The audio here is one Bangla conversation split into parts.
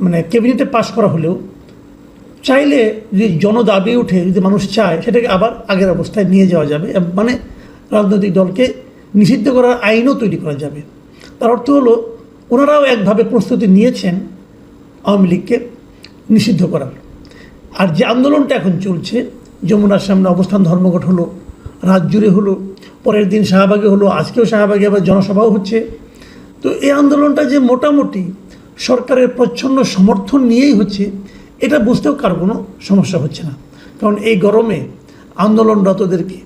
মানে ক্যাবিনেটে পাশ করা হলেও চাইলে যদি জনদাবি উঠে যদি মানুষ চায়, সেটাকে আবার আগের অবস্থায় নিয়ে যাওয়া যাবে। মানে রাজনৈতিক দলকে নিষিদ্ধ করার আইনও তৈরি করা যাবে। তার অর্থ হলো, ওনারাও একভাবে প্রস্তুতি নিয়েছেন আওয়ামী লীগকে নিষিদ্ধ করার। আর যে আন্দোলনটা এখন চলছে, যমুনার সামনে অবস্থান ধর্মঘট হলো, রাত জুড়ে হলো, পরের দিন শাহবাগে হলো, আজকেও শাহবাগে আবার জনসভাও হচ্ছে। তো এই আন্দোলনটা যে মোটামুটি সরকারের প্রচ্ছন্ন সমর্থন নিয়েই হচ্ছে, এটা বুঝতেও কার কোনো সমস্যা হচ্ছে না। কারণ এই গরমে আন্দোলনরতদেরকে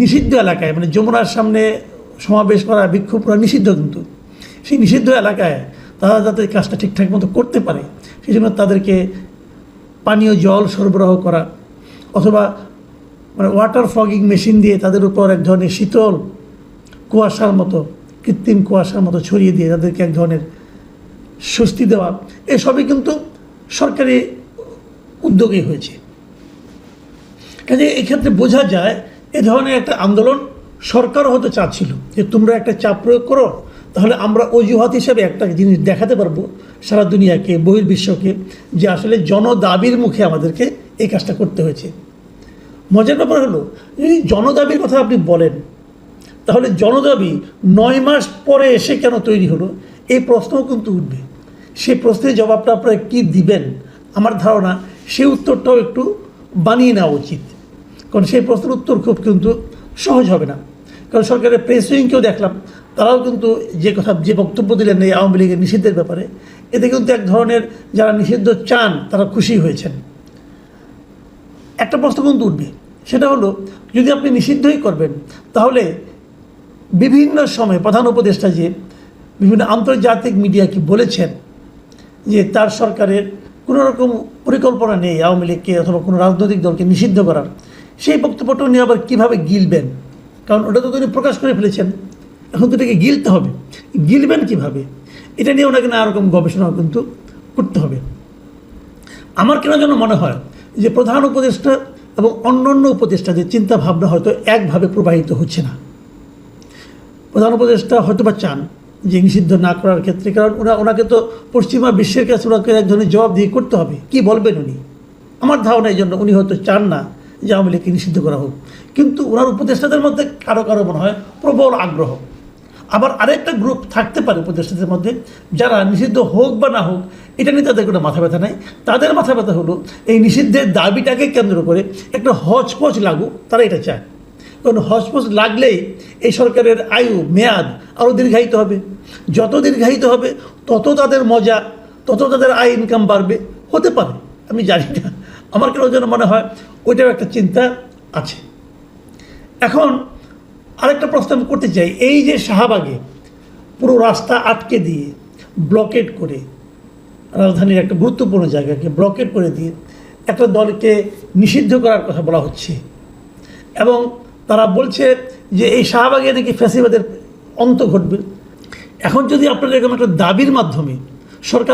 নিষিদ্ধ এলাকায় মানে যমুনার সামনে সমাবেশ করা, বিক্ষোভ করা নিষিদ্ধ কিন্তু। সেই নিষিদ্ধ এলাকায় তারা যাতে কাজটা ঠিকঠাক মতো করতে পারে, সেই জন্য তাদেরকে পানীয় জল সরবরাহ করা, অথবা মানে ওয়াটার ফগিং মেশিন দিয়ে তাদের উপর এক ধরনের শীতল কুয়াশার মতো, কৃত্রিম কুয়াশার মতো ছড়িয়ে দিয়ে তাদেরকে এক ধরনের স্বস্তি দেওয়া, এসবই কিন্তু সরকারি উদ্যোগেই হয়েছে। কাজে এক্ষেত্রে বোঝা যায়, এ ধরনের একটা আন্দোলন সরকারও হয়তো চাচ্ছিল যে তোমরা একটা চাপ প্রয়োগ করো, তাহলে আমরা অজুহাত হিসাবে একটা জিনিস দেখাতে পারব সারা দুনিয়াকে, বহির্বিশ্বকে, যে আসলে জনদাবির মুখে আমাদেরকে এই কাজটা করতে হয়েছে। মজার ব্যাপার হলো, যদি জনদাবির কথা আপনি বলেন, তাহলে জনদাবি নয় মাস পরে এসে কেন তৈরি হলো, এই প্রশ্নও কিন্তু উঠবে। সেই প্রশ্নের জবাবটা আপনারা কী দিবেন? আমার ধারণা সেই উত্তরটাও একটু বানিয়ে নেওয়া উচিত। কারণ সেই প্রশ্নের উত্তর খুব কিন্তু সহজ হবে না। কারণ সরকারের প্রেস উইংকেও দেখলাম, তারাও কিন্তু যে কথা, যে বক্তব্য দিলেন এই আওয়ামী লীগের নিষিদ্ধের ব্যাপারে, এতে কিন্তু এক ধরনের যারা নিষিদ্ধ চান, তারা খুশি হয়েছেন। একটা প্রশ্ন কিন্তু উঠবে, সেটা হলো, যদি আপনি নিষিদ্ধই করবেন, তাহলে বিভিন্ন সময় প্রধান উপদেষ্টা যে বিভিন্ন আন্তর্জাতিক মিডিয়া কি বলেছেন যে তার সরকারের কোনো রকম পরিকল্পনা নেই আওয়ামী লীগকে অথবা কোনো রাজনৈতিক দলকে নিষিদ্ধ করার। সেই বক্তব্যটা উনি আবার কীভাবে গিলবেন? কারণ ওটা তো তিনি প্রকাশ করে ফেলেছেন। এখন তো এটাকে গিলতে হবে। গিলবেন কীভাবে? এটা নিয়ে ওনাকে নানা রকম গবেষণা কিন্তু করতে হবে। আমার কেন যেন মনে হয় যে প্রধান উপদেষ্টা এবং অন্য অন্য উপদেষ্টাদের চিন্তা ভাবনা হয়তো একভাবে প্রবাহিত হচ্ছে না। প্রধান উপদেষ্টা হয়তো বা চান যে নিষিদ্ধ না করার ক্ষেত্রে, কারণ ওরা, ওনাকে তো পশ্চিমা বিশ্বের কাছে ওনাকে এক ধরনের জবাব দিয়ে করতে হবে। কি বলবেন উনি? আমার ধারণা এই জন্য উনি হয়তো চান না যে আওয়ামী লীগকে নিষিদ্ধ করা হোক। কিন্তু ওনার উপদেষ্টাদের মধ্যে কারও কারও মনে হয় প্রবল আগ্রহ। আবার আরেকটা গ্রুপ থাকতে পারে উপদেষ্টাদের মধ্যে, যারা নিষিদ্ধ হোক বা না হোক, এটা নিয়ে তাদের কোনো মাথা ব্যথা নাই। তাদের মাথা ব্যথা হলো, এই নিষিদ্ধের দাবিটাকে কেন্দ্র করে একটা হজপজ লাগু তারা এটা চায়। কারণ হজপজ লাগলেই এই সরকারের আয়ু, মেয়াদ আরও দীর্ঘায়িত হবে। যত দীর্ঘায়িত হবে, তত তাদের মজা, তত তাদের আয় ইনকাম বাড়বে। হতে পারে, আমি জানি না। আমার কেন যেন মনে হয় ওইটাও একটা চিন্তা আছে। এখন আরেকটা প্রশ্ন আমি করতে চাই। এই যে শাহবাগে পুরো রাস্তা আটকে দিয়ে ব্লকেট করে, রাজধানীর একটা গুরুত্বপূর্ণ জায়গাকে ব্লকেট করে দিয়ে একটা দলকে নিষিদ্ধ করার কথা বলা হচ্ছে এবং তারা বলছে যে এই শাহবাগে নাকি ফ্যাসিবাদের অন্ত ঘটবে। এখন যদি আপনাদের এরকম একটা দাবির মাধ্যমে সরকার